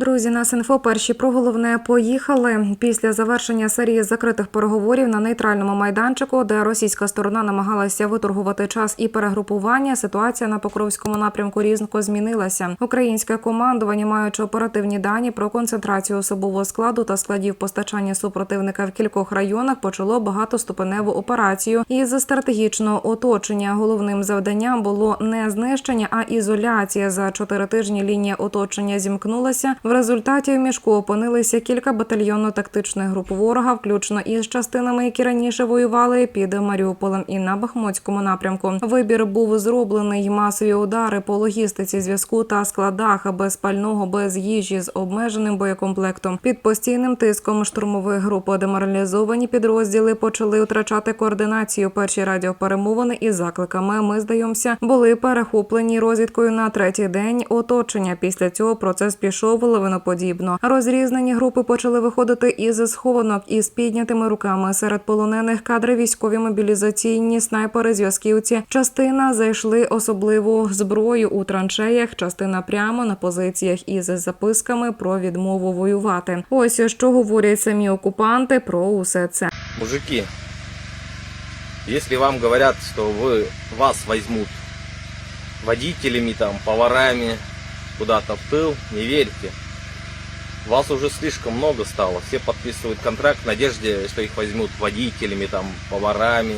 Друзі, нас інфо перші про головне поїхали. Після завершення серії закритих переговорів на нейтральному майданчику, де російська сторона намагалася виторгувати час і перегрупування. Ситуація на Покровському напрямку різко змінилася. Українське командування, маючи оперативні дані про концентрацію особового складу та складів постачання супротивника в кількох районах, почало багатоступеневу операцію із стратегічного оточення. Головним завданням було не знищення, а ізоляція. За чотири тижні лінія оточення зімкнулася. В результаті в мішку опинилися кілька батальйонно-тактичних груп ворога, включно із частинами, які раніше воювали під Маріуполем і на Бахмутському напрямку. Вибір був зроблений масові удари по логістиці, зв'язку та складах без пального, без їжі з обмеженим боєкомплектом. Під постійним тиском штурмових груп деморалізовані підрозділи почали втрачати координацію. Перші радіоперемовини із закликами ми здаємося були перехоплені розвідкою на третій день оточення. Після цього процес пішов лавиноподібно. Розрізнені групи почали виходити із схованок із піднятими руками. Серед полонених кадри військові мобілізаційні снайпери, зв'язківці. Частина зайшли особливу зброю у траншеях, частина прямо на позиціях із записками про відмову воювати. Ось що говорять самі окупанти про усе це. Мужики, если вам говорят, что вы, вас возьмут водителями, там, поварами куда-то в тыл, не верьте. Вас уже слишком много стало. Все подписывают контракт в надежде, что их возьмут водителями, там, поварами.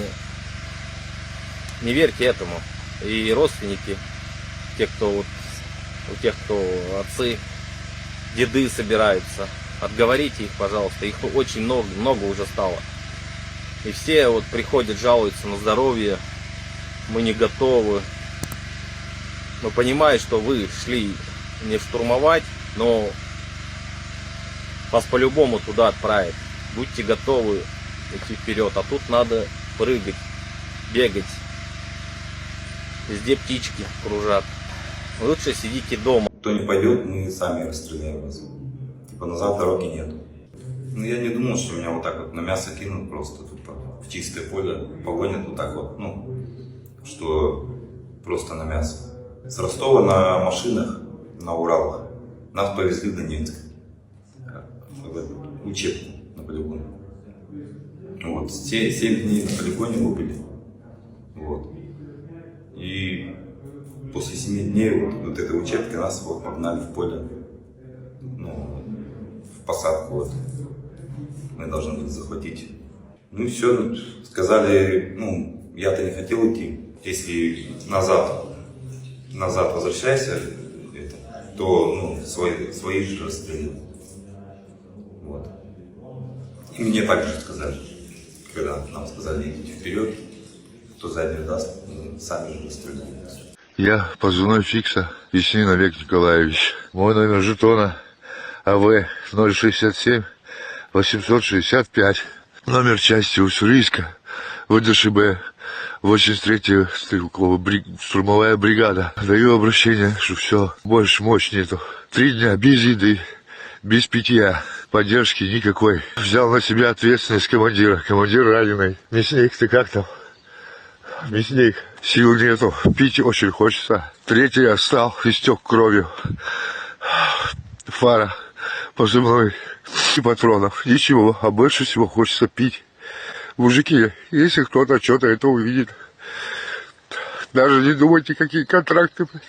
Не верьте этому. И родственники, те, кто вот, у тех, кто отцы, деды собираются, отговорите их, пожалуйста. Их очень много, много уже стало. И все вот приходят, жалуются на здоровье, мы не готовы. Но понимаю, что вы шли не штурмовать, но вас по-любому туда отправят. Будьте готовы идти вперед. А тут надо прыгать, бегать. Везде птички кружат. Лучше сидите дома. Кто не пойдет, мы сами расстреляем вас. Типа назад дороги нету. Ну я не думал, что меня вот так вот на мясо кинут просто тупо в чистое поле, погонят вот так вот, ну, что просто на мясо. С Ростова на машинах, на Уралах, нас повезли в Донецк. В на полигон. Вот, все, семь дней на полигоне мы были. Вот. И после семи дней вот, вот этой учебки нас вот погнали в поле, ну, в посадку вот. Мы должны были захватить. Ну и все, сказали, ну, я-то не хотел идти. Если назад, назад возвращайся, это, то ну, свои, свои же расстреляют. Вот. И мне также сказали, когда нам сказали идите вперед, кто заднюю даст, мы сами же расстреляем. Я позывной Фикса, Яснин Олег Николаевич. Мой номер жетона АВ 067 865. Номер части Уссурийска, ВДШБ 83-я стрелковая бри- штурмовая бригада. Даю обращение, что все, больше мощь нету. Три дня без еды, без питья, поддержки никакой. Взял на себя ответственность командира. Командир раненый. Мясник, ты как там? Мясник, сил нету, пить очень хочется. Третий остал, истек кровью. Фара, позывной и патронов. Ничего, а больше всего хочется пить. Мужики, если кто-то что-то это увидит, даже не думайте, какие контракты. блядь.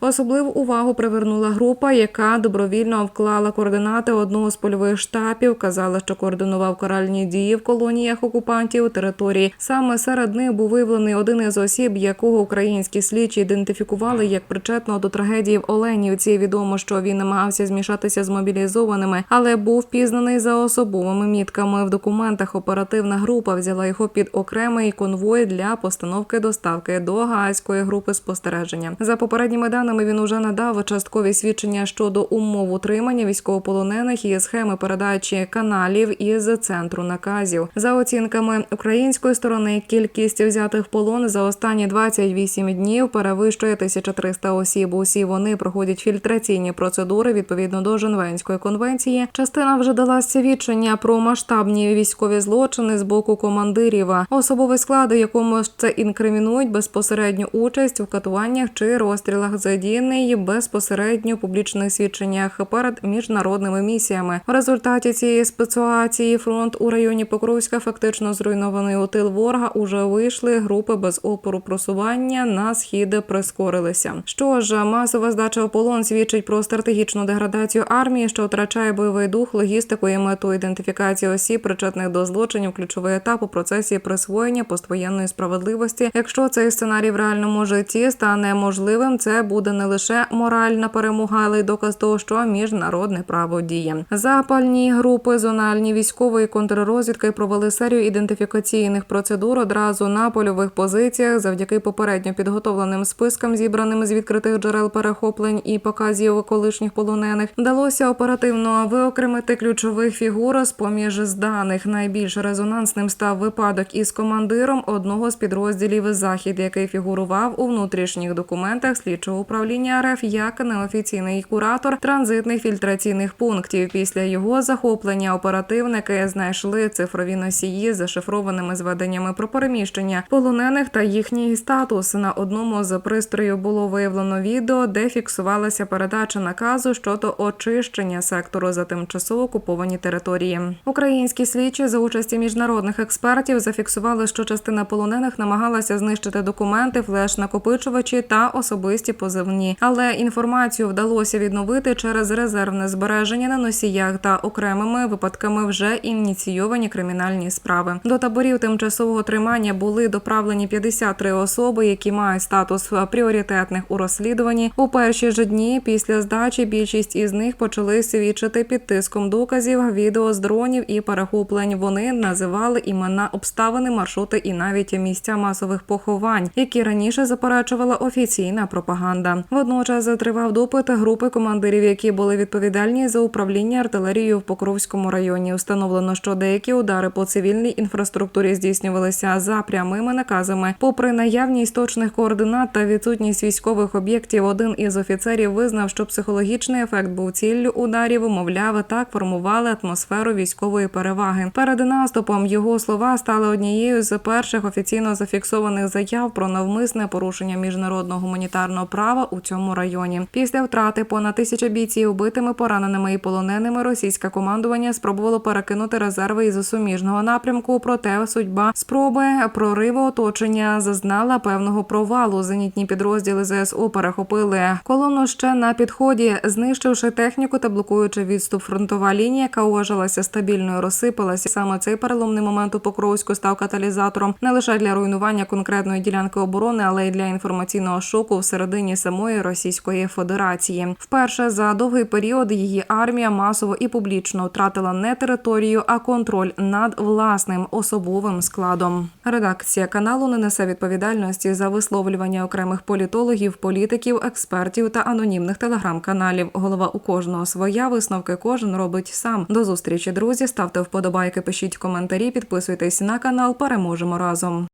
Особливу увагу привернула група, яка добровільно вклала координати одного з польових штабів. Казала, що координував каральні дії в колоніях окупантів території. Саме серед них був виявлений один із осіб, якого українські слідчі ідентифікували як причетного до трагедії в Оленівці. Відомо, що він намагався змішатися з мобілізованими, але був впізнаний за особовими мітками. В документах оперативна група взяла його під окремий конвой для постановки доставки до гаазької групи спостереження. За попередніми даними він уже надав часткові свідчення щодо умов утримання військовополонених і схеми передачі каналів із центру наказів. За оцінками української сторони, кількість взятих полон за останні 28 днів перевищує 1300 осіб. Усі вони проходять фільтраційні процедури відповідно до Женевської конвенції. Частина вже дала свідчення про масштабні військові злочини з боку командирів. Особовий склад, у якому це інкримінують безпосередню участь в катуваннях чи розстрілах силах задіяний безпосередньо в публічних свідченнях перед міжнародними місіями. В результаті цієї спецуації фронт у районі Покровська фактично зруйнований у тил ворога. Уже вийшли групи без опору просування на схід прискорилися. Що ж, масова здача в полон свідчить про стратегічну деградацію армії, що втрачає бойовий дух, логістику і мету ідентифікації осіб, причетних до злочинів, ключовий етап у процесі присвоєння поствоєнної справедливості. Якщо цей сценарій в реальному житті стане можливим, це буде не лише моральна перемога, але й доказ того, що міжнародне право діє. Запальні групи зональні військової контррозвідки провели серію ідентифікаційних процедур одразу на польових позиціях завдяки попередньо підготовленим спискам, зібраним з відкритих джерел перехоплень і показів колишніх полонених. Вдалося оперативно виокремити ключових фігур з поміж зданих. Найбільш резонансним став випадок із командиром одного з підрозділів захід, який фігурував у внутрішніх документах слідчого управління РФ як неофіційний куратор транзитних фільтраційних пунктів. Після його захоплення оперативники знайшли цифрові носії з зашифрованими зведеннями про переміщення полонених та їхній статус. На одному з пристроїв було виявлено відео, де фіксувалася передача наказу щодо очищення сектору за тимчасово окуповані території. Українські слідчі за участі міжнародних експертів зафіксували, що частина полонених намагалася знищити документи, флеш-накопичувачі та особисті позивні. Але інформацію вдалося відновити через резервне збереження на носіях та окремими випадками вже ініційовані кримінальні справи. До таборів тимчасового тримання були доправлені 53 особи, які мають статус пріоритетних у розслідуванні. У перші ж дні після здачі більшість із них почали свідчити під тиском доказів, відео з дронів і перехоплень. Вони називали імена обставини, маршрути і навіть місця масових поховань, які раніше заперечувала офіційна пропаганда. Водночас тривав допит групи командирів, які були відповідальні за управління артилерією в Покровському районі. Встановлено, що деякі удари по цивільній інфраструктурі здійснювалися за прямими наказами. Попри наявність точних координат та відсутність військових об'єктів, один із офіцерів визнав, що психологічний ефект був ціллю ударів. Мовляв, так формували атмосферу військової переваги. Перед наступом його слова стали однією з перших офіційно зафіксованих заяв про навмисне порушення міжнародного гуманітарного права у цьому районі. Після втрати понад тисячі бійців убитими, пораненими і полоненими російське командування спробувало перекинути резерви із суміжного напрямку. Проте судьба спроби прориву оточення зазнала певного провалу. Зенітні підрозділи ЗСУ перехопили колону ще на підході, знищивши техніку та блокуючи відступ. Фронтова лінія, яка вважалася стабільною, розсипалася. Саме цей переломний момент у Покровську став каталізатором не лише для руйнування конкретної ділянки оборони, але й для інформаційного шоку всередині самої Російської Федерації. Вперше за довгий період її армія масово і публічно втратила не територію, а контроль над власним особовим складом. Редакція каналу не несе відповідальності за висловлювання окремих політологів, політиків, експертів та анонімних телеграм-каналів. Голова у кожного своя висновки кожен робить сам. До зустрічі, друзі. Ставте вподобайки, пишіть коментарі, підписуйтесь на канал. Переможемо разом.